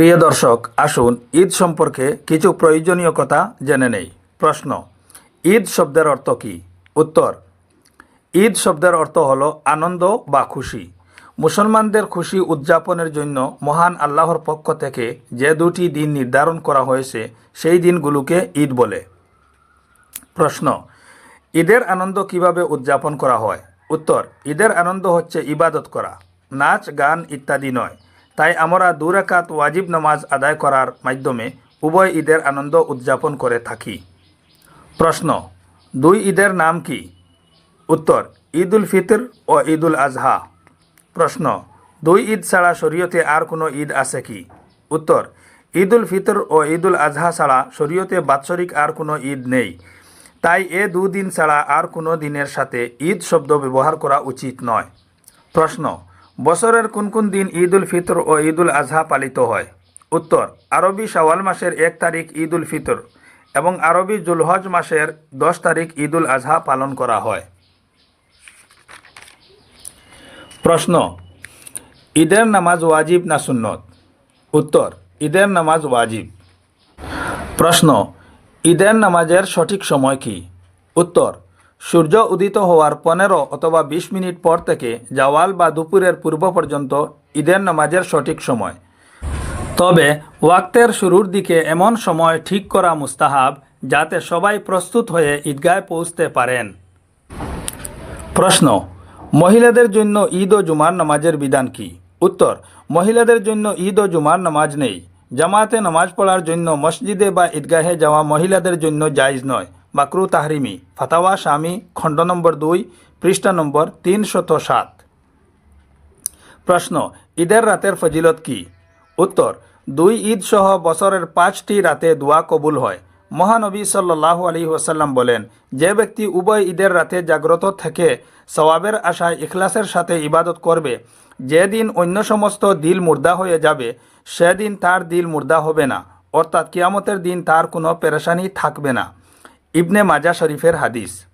প্রিয় দর্শক, আসুন ঈদ সম্পর্কে কিছু প্রয়োজনীয় কথা জেনে নেই। প্রশ্ন, ঈদ শব্দের অর্থ কী? উত্তর, ঈদ শব্দের অর্থ হল আনন্দ বা খুশি। মুসলমানদের খুশি উদযাপনের জন্য মহান আল্লাহর পক্ষ থেকে যে দুটি দিন নির্ধারণ করা হয়েছে, সেই দিনগুলোকে ঈদ বলে। প্রশ্ন, ঈদের আনন্দ কীভাবে উদযাপন করা হয়? উত্তর, ঈদের আনন্দ হচ্ছে ইবাদত করা, নাচ, গান ইত্যাদি নয়। তাই আমরা দুরাকাত ওয়াজিব নামাজ আদায় করার মাধ্যমে উভয় ঈদের আনন্দ উদযাপন করে থাকি। প্রশ্ন, দুই ঈদের নাম কি? উত্তর ঈদ উল ফিতর ও ঈদ উল আজহা। প্রশ্ন, দুই ঈদ ছাড়া শরীয়তে আর কোনো ঈদ আছে কি? উত্তর ঈদ উল ফিতর ও ঈদ উল আজহা ছাড়া শরীয়তে বাৎসরিক আর কোনো ঈদ নেই। তাই এ দুদিন ছাড়া আর কোনো দিনের সাথে ঈদ শব্দ ব্যবহার করা উচিত নয়। প্রশ্ন বছরের কোন কোন দিন ঈদ উল ফিতর ও ঈদ উল আজহা পালিত হয়? উত্তর, আরবি শাওয়াল মাসের এক তারিখ ঈদ উল ফিতর এবং আরবি জুলহজ মাসের দশ তারিখ ঈদ উল আজহা পালন করা হয়। প্রশ্ন, ঈদের নামাজ ওয়াজিব না সুন্নত? উত্তর, ঈদের নামাজ ওয়াজিব। প্রশ্ন, ঈদের নামাজের সঠিক সময় কি? উত্তর সূর্য উদিত হওয়ার পনেরো অথবা বিশ মিনিট পর থেকে জাওয়াল বা দুপুরের পূর্ব পর্যন্ত ঈদের নামাজের সঠিক সময়। তবে ওয়াক্তের শুরুর দিকে এমন সময় ঠিক করা মুস্তাহাব, যাতে সবাই প্রস্তুত হয়ে ঈদগায় পৌঁছতে পারেন। প্রশ্ন, মহিলাদের জন্য ঈদ ও জুমার নামাজের বিধান কি? উত্তর, মহিলাদের জন্য ঈদ ও জুমার নামাজ নেই। জামাতে নামাজ পড়ার জন্য মসজিদে বা ঈদগাহে যাওয়া মহিলাদের জন্য জায়জ নয়। মাকরু তাহরিমি, ফাতাওয়া স্বামী খণ্ড নম্বর দুই, পৃষ্ঠা নম্বর তিনশত সাত। প্রশ্ন, ঈদের রাতের ফজিলত কি? উত্তর, দুই ঈদ সহ বছরের পাঁচটি রাতে দোয়া কবুল হয়। মহানবী সাল্লাহ আলী ওসাল্লাম বলেন, যে ব্যক্তি উভয় ঈদের রাতে জাগ্রত থেকে সওয়াবের আশায় ইখলাসের সাথে ইবাদত করবে, যেদিন অন্য সমস্ত দিল মুর্দা হয়ে যাবে, সেদিন তার দিল মুর্দা হবে না। অর্থাৎ কিয়ামতের দিন তার কোনো পেরেশানি থাকবে না। ইবনে মাজা শরীফের হাদিস।